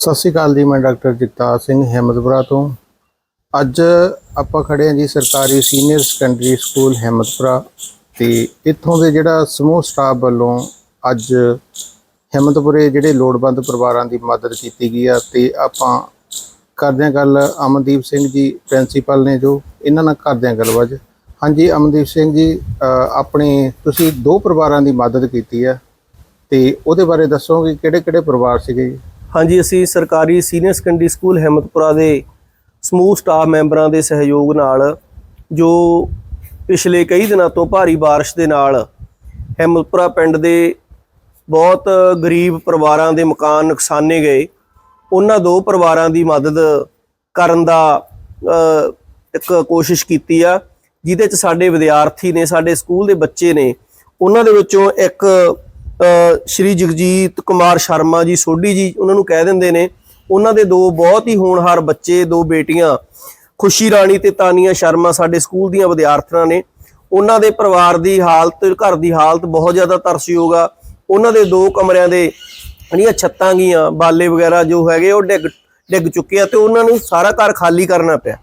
ਸਤਿ ਸ਼੍ਰੀ ਅਕਾਲ ਜੀ, ਮੈਂ ਡਾਕਟਰ ਜਗਤਾਰ ਸਿੰਘ ਹਿੰਮਤਪੁਰਾ ਤੋਂ। ਅੱਜ ਆਪਾਂ ਖੜੇ ਹਾਂ ਜੀ ਸਰਕਾਰੀ ਸੀਨੀਅਰ ਸੈਕੰਡਰੀ ਸਕੂਲ ਹਿੰਮਤਪੁਰਾ ਤੇ ਇੱਥੋਂ ਦੇ ਜਿਹੜਾ ਸਮੂਹ ਸਟਾਫ ਵੱਲੋਂ ਅੱਜ ਹਿੰਮਤਪੁਰੇ ਜਿਹੜੇ ਲੋੜਵੰਦ ਪਰਿਵਾਰਾਂ ਦੀ ਮਦਦ ਕੀਤੀ ਗਈ ਆ ਤੇ ਆਪਾਂ ਕਰਦੇ ਹਾਂ ਗੱਲ ਅਮਨਦੀਪ ਸਿੰਘ ਜੀ, ਪ੍ਰਿੰਸੀਪਲ ਨੇ ਜੋ ਇਹਨਾਂ ਨਾਲ ਕਰਦੇ ਹਾਂ ਗੱਲਬਾਤ। ਹਾਂਜੀ ਅਮਨਦੀਪ ਸਿੰਘ ਜੀ ਆਪਣੇ ਤੁਸੀਂ ਦੋ ਪਰਿਵਾਰਾਂ ਦੀ ਮਦਦ ਕੀਤੀ ਆ ਤੇ ਉਹਦੇ ਬਾਰੇ ਦੱਸੋਗੇ ਕਿਹੜੇ ਕਿਹੜੇ ਪਰਿਵਾਰ ਸੀਗੇ? ਜੀ ਹਾਂਜੀ, ਅਸੀਂ ਸਰਕਾਰੀ ਸੀਨੀਅਰ ਸੈਕੰਡਰੀ ਸਕੂਲ ਹਿੰਮਤਪੁਰਾ ਦੇ ਸਮੂਹ ਸਟਾਫ ਮੈਂਬਰਾਂ ਦੇ ਸਹਿਯੋਗ ਨਾਲ ਜੋ ਪਿਛਲੇ ਕਈ ਦਿਨਾਂ ਤੋਂ ਭਾਰੀ ਬਾਰਿਸ਼ ਦੇ ਨਾਲ ਹਿੰਮਤਪੁਰਾ ਪਿੰਡ ਦੇ ਬਹੁਤ ਗਰੀਬ ਪਰਿਵਾਰਾਂ ਦੇ ਮਕਾਨ ਨੁਕਸਾਨੇ ਗਏ। ਉਹਨਾਂ ਦੋ ਪਰਿਵਾਰਾਂ ਦੀ ਮਦਦ ਕਰਨ ਦਾ ਇੱਕ ਕੋਸ਼ਿਸ਼ ਕੀਤੀ ਆ, ਜਿਹਦੇ ਚ ਸਾਡੇ ਵਿਦਿਆਰਥੀ ਨੇ, ਸਾਡੇ ਸਕੂਲ ਦੇ ਬੱਚੇ ਨੇ, ਉਹਨਾਂ ਦੇ ਵਿੱਚੋਂ ਇੱਕ ਸ਼੍ਰੀ ਜਗਜੀਤ ਕੁਮਾਰ ਸ਼ਰਮਾ ਜੀ ਸੋਢੀ ਜੀ ਉਹਨਾਂ ਨੂੰ ਕਹਿ ਦਿੰਦੇ ਨੇ, ਉਹਨਾਂ ਦੇ ਦੋ ਬਹੁਤ ਹੀ ਹੋਣਹਾਰ ਬੱਚੇ, ਦੋ ਬੇਟੀਆਂ, ਖੁਸ਼ੀ ਰਾਣੀ ਤੇ ਤਾਨੀਆ ਸ਼ਰਮਾ ਸਾਡੇ ਸਕੂਲ ਦੀਆਂ ਵਿਦਿਆਰਥਣਾਂ ਨੇ। ਉਹਨਾਂ ਦੇ ਪਰਿਵਾਰ ਦੀ ਹਾਲਤ, ਘਰ ਦੀ ਹਾਲਤ ਬਹੁਤ ਜ਼ਿਆਦਾ ਤਰਸਯੋਗ ਆ। ਉਹਨਾਂ ਦੇ ਦੋ ਕਮਰਿਆਂ ਦੇ ਜਿਹੜੀਆਂ ਛੱਤਾਂ ਗੀਆਂ, ਬਾਲੇ ਵਗੈਰਾ ਜੋ ਹੈਗੇ ਉਹ ਡਿੱਗ ਡਿੱਗ ਚੁੱਕੇ ਆ ਤੇ ਉਹਨਾਂ ਨੂੰ ਸਾਰਾ ਘਰ ਖਾਲੀ ਕਰਨਾ ਪਿਆ।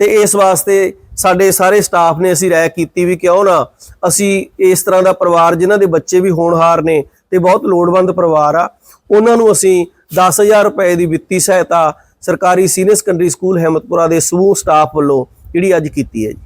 ਤੇ ਇਸ ਵਾਸਤੇ ਸਾਡੇ ਸਾਰੇ ਸਟਾਫ ਨੇ ਅਸੀਂ ਰਾਇ ਕੀਤੀ ਵੀ ਕਿਉਂ ਨਾ ਅਸੀਂ ਇਸ ਤਰ੍ਹਾਂ ਦਾ ਪਰਿਵਾਰ ਜਿਨ੍ਹਾਂ ਦੇ ਬੱਚੇ ਵੀ ਹੋਣਹਾਰ ਨੇ ਤੇ ਬਹੁਤ ਲੋੜਵੰਦ ਪਰਿਵਾਰ ਆ, ਉਹਨਾਂ ਨੂੰ ਅਸੀਂ 10000 ਰੁਪਏ ਦੀ ਵਿੱਤੀ ਸਹਾਇਤਾ ਸਰਕਾਰੀ ਸੀਨੀਅਰ ਸੈਕੰਡਰੀ ਸਕੂਲ ਹਿੰਮਤਪੁਰਾ ਦੇ ਸਮੂਹ ਸਟਾਫ ਵੱਲੋਂ ਜਿਹੜੀ ਅੱਜ ਕੀਤੀ ਹੈ ਜੀ।